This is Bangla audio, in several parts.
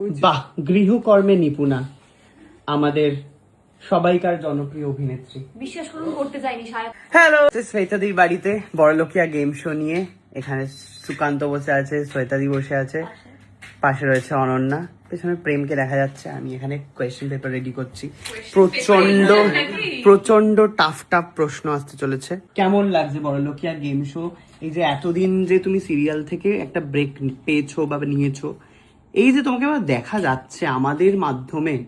বাহ গৃহকর্মে নিপুণা। আমাদের সবাইকার জনপ্রিয় অভিনেত্রী। বিশ্বাস করুন করতে যাইনি হ্যালো শ্বেতাদির বাড়িতে বড়লোকিয়া গেম শো নিয়ে। এখানে সুকান্ত বসে আছে শ্বেতাদি বসে আছে। পাশে রয়েছে অনন্যা। পেছনে প্রেমকে দেখা যাচ্ছে। আমি এখানে কোয়েশ্চেন পেপার রেডি করছি। প্রচণ্ড প্রচণ্ড টাফ টাফ প্রশ্ন আসতে চলেছে। কেমন লাগছে বড়লোকিয়া গেম শো এই যে এতদিন যে তুমি সিরিয়াল থেকে একটা ব্রেক পেয়েছ বা নিয়েছো এই যে তোমাকে আবার দেখা যাচ্ছে আমাদের মাধ্যমে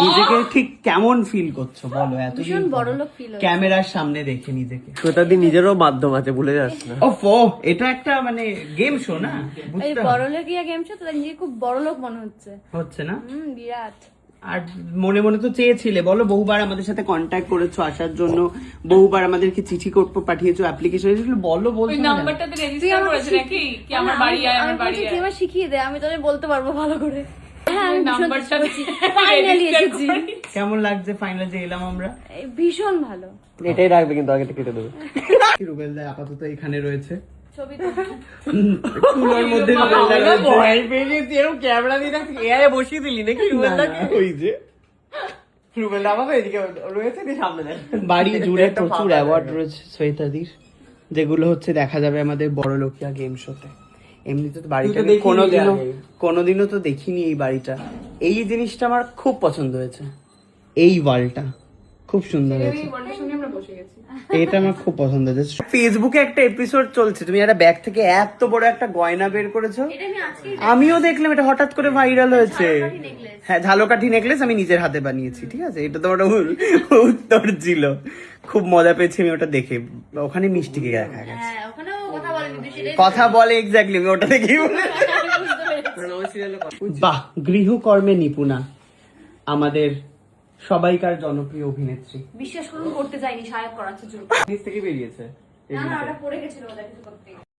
নিজেকে ঠিক কেমন ফিল করছ? বলো এত ভীষণ। ক্যামেরার সামনে দেখে নিজেকে। শ্রোতাদি নিজেরও মাধ্যম আছে ভুলে যাস না। ও ফো এটা একটা মানে গেম শো না? এই। বড়লোকিয়া গেম শো তো নিজে খুব বড়লোক মনে হচ্ছে। হচ্ছে না? হুম বিরাট। আর মনে মনে তো চেয়েছিলে বলো বহুবার আমাদের সাথে কন্ট্যাক্ট করেছ আসার জন্য বহুবার আমাদেরকে চিঠি করতে পাঠিয়েছো অ্যাপ্লিকেশন বলো ওই বলছো না নাম্বারটাতে রেজিস্টার আমাকে নাকি? কি আমার আমি- বাড়ি আয় আমি আমার বাড়ি আয়। আমার শিখিয়ে দে আমি তোদের বলতে পারব ভালো করে। হ্যাঁ কেমন লাগছে ফাইনাল যে এলাম আমরা? ভীষণ ভালো। এটাই রাখবে কিন্তু আগে কেটে দেবে। রুবেল দা আপাতত এখানে রয়েছে। বসিয়ে দিলি নাকি ওই যে। বাড়ি জুড়ে প্রচুর অ্যাওয়ার্ড রয়েছে শ্বেতাদির যেগুলো হচ্ছে দেখা যাবে আমাদের বড় লোকিয়া গেম শোতে এমনিতে তো বাড়িটা কোনোদিনও কোনোদিনও তো দেখিনি এই বাড়িটা। এই জিনিসটা আমার খুব পছন্দ হয়েছে। এই ওয়ালটা। খুব সুন্দর হয়েছে। বসে গেছি। এটা আমার খুব পছন্দ হয়েছে ফেসবুকে একটা এপিসোড চলছে তুমি একটা ব্যাগ থেকে এত বড় একটা গয়না বের করেছ। এটা আমি আজকে আমিও দেখলাম এটা হঠাৎ করে ভাইরাল হয়েছে। হ্যাঁ ঝালকাঠি নেকলেস আমি নিজের হাতে বানিয়েছি ঠিক আছে? এটা তো উল- উত্তর ছিল। খুব মজা পেয়েছি আমি ওটা দেখে। ওখানে মিষ্টি মিষ্টিকে দেখা গেছে? হ্যাঁ কথা বলে এক্স্যাক্টলি আমি ওটা দেখি। বাহ গৃহকর্মে নিপুণা। আমাদের সবাইকার জনপ্রিয় অভিনেত্রী। বিশ্বাস করুন করতে যাইনি সাহেব করার জন্য নিচ থেকে বেরিয়েছে। না না ওটা পড়ে গেছিল ওটা কিছু করতে